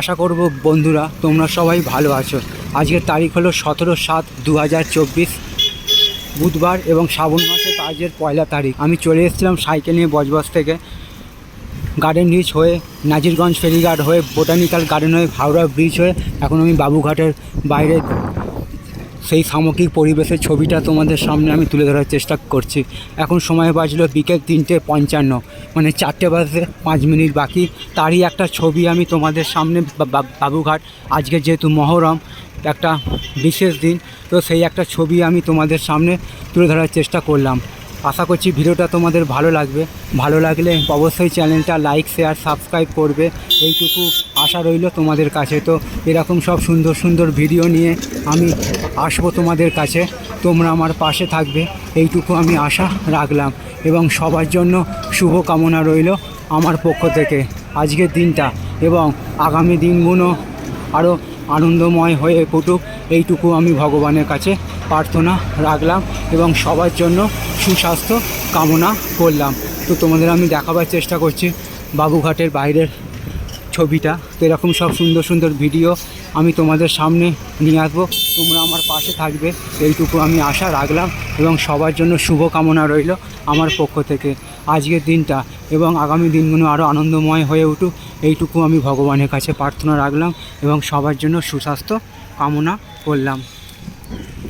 আশা করব বন্ধুরা, তোমরা সবাই ভালো আছো। আজকের তারিখ হলো সতেরো সাত দু বুধবার এবং শ্রাবণ মাসের কাজের পয়লা তারিখ। আমি চলে এসেছিলাম সাইকেল নিয়ে বজবজ থেকে। গার্ডেন রিচ হয়ে, নাজিরগঞ্জ ফেরিঘাট হয়ে, বোটানিক্যাল গার্ডেন হয়ে, হাওড়া ব্রিজ হয়ে, এখন আমি বাবুঘাটের বাইরে। সেই সামগ্রিক পরিবেশের ছবিটা তোমাদের সামনে আমি তুলে ধরার চেষ্টা করছি। এখন সময় বাজলো বিকেল তিনটে পঞ্চান্ন মানে চারটে বাজে পাঁচ মিনিট বাকি। তারই একটা ছবি আমি তোমাদের সামনে বাবুঘাট, আজকে যেহেতু মহরম, একটা বিশেষ দিন, তো সেই একটা ছবি আমি তোমাদের সামনে তুলে ধরার চেষ্টা করলাম। আশা করছি ভিডিওটা তোমাদের ভালো লাগবে। ভালো লাগলে অবশ্যই চ্যানেলটা লাইক শেয়ার সাবস্ক্রাইব করবে। এইটুকু আশা রইল তোমাদের কাছে। তো এরকম সব সুন্দর সুন্দর ভিডিও নিয়ে আমি আসব তোমাদের কাছে। তোমরা আমার পাশে থাকবে। এইটুকু আমি আশা রাখলাম। এবং সবার জন্য শুভ কামনা রইল আমার পক্ষ থেকে। আজকের দিনটা এবং আগামী দিনগুলো আরও আনন্দময় হয়ে ফুটুক। এইটুকু আমি ভগবানের কাছে প্রার্থনা রাখলাম এবং সবার জন্য সুস্বাস্থ্য কামনা করলাম। তো তোমাদের আমি দেখাবার চেষ্টা করছি বাবুঘাটের বাইরের ছবিটা। তো এরকম সব সুন্দর সুন্দর ভিডিও আমি তোমাদের সামনে নিয়ে আসব। তোমরা আমার পাশে থাকবে। এইটুকু আমি আশা রাখলাম এবং সবার জন্য শুভকামনা রইল আমার পক্ষ থেকে। আজকের দিনটা এবং আগামী দিনগুলো আরও আনন্দময় হয়ে উঠুক, এইটুকু আমি ভগবানের কাছে প্রার্থনা রাখলাম এবং সবার জন্য সুস্বাস্থ্য কামনা করলাম।